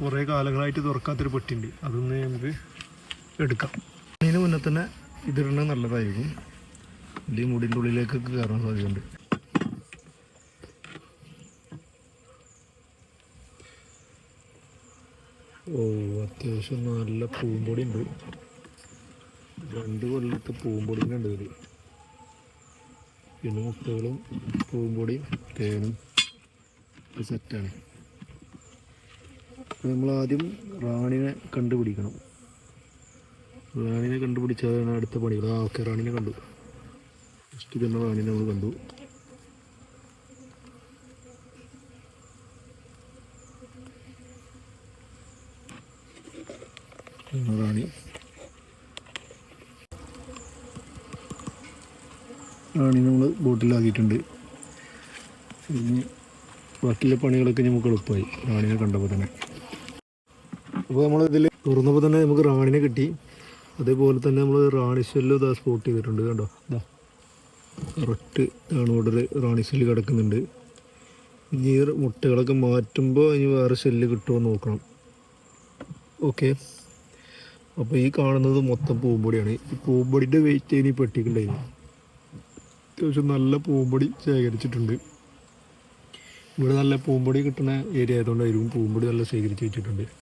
കുറേ കാലങ്ങളായിട്ട് തുറക്കാത്തൊരു പെട്ടിണ്ട്. അതൊന്ന് നമുക്ക് എടുക്കാം. അതിന് മുന്നേ തന്നെ ഇതിടണ നല്ലതായിരിക്കും അല്ലെങ്കിൽ മുടിന്റെ ഉള്ളിലേക്കൊക്കെ കയറാൻ സാധ്യതയുണ്ട്. ഓ അത്യാവശ്യം നല്ല പൂമ്പൊടി ഉണ്ട് രണ്ട് കൊല്ലത്തെ പൂമ്പൊടിന്റെ ഉണ്ട് ഇതിൽ പിന്നെ മുട്ടകളും പൂമ്പൊടിയും തേനും സെറ്റാണ് നമ്മൾ ആദ്യം റാണിനെ കണ്ടുപിടിക്കണം. റാണിനെ കണ്ടുപിടിച്ചാലാണ് അടുത്ത പണികൾ ആ ഓക്കെ റാണിനെ കണ്ടു? ഫസ്റ്റ് തന്നെ റാണിനെ നമ്മൾ കണ്ടു. റാണി. റാണി നമ്മൾ ബോട്ടിലാക്കിയിട്ടുണ്ട്. ഇനി ബാക്കിയുള്ള പണികളൊക്കെ നമുക്ക് എളുപ്പമായി. റാണിനെ കണ്ടപ്പോൾ തന്നെ. അപ്പോൾ നമ്മളിതിൽ തുറന്നപ്പോൾ തന്നെ നമുക്ക് റാണിനെ കിട്ടി. അതേപോലെ തന്നെ നമ്മൾ റാണി ഷെല്ല് ഇതാ സ്പോട്ട് ചെയ്തിട്ടുണ്ട് കണ്ടോ? ഇതാ. കറക്റ്റ് ആണ് ഇവിടെ റാണി ഷെല്ല് കിടക്കുന്നുണ്ട്. ഇനി മുട്ടകളൊക്കെ മാറ്റുമ്പോൾ ഇനി വേറെ ഷെല്ല് കിട്ടുമോ എന്ന് നോക്കണം. ഓക്കെ. അപ്പോൾ ഈ കാണുന്നത് മൊത്തം പൂമ്പൊടിയാണ്. ഈ പൂമ്പൊടിന്റെ വെയിറ്റ് ഇനി പെട്ടിക്കുണ്ടായിരുന്നു. അത്യാവശ്യം നല്ല പൂമ്പൊടി ശേഖരിച്ചിട്ടുണ്ട്. ഇവിടെ നല്ല പൂമ്പൊടി കിട്ടുന്ന ഏരിയ ആയതുകൊണ്ട് അരിവും പൂമ്പൊടി നല്ല ശേഖരിച്ച് വെച്ചിട്ടുണ്ട്.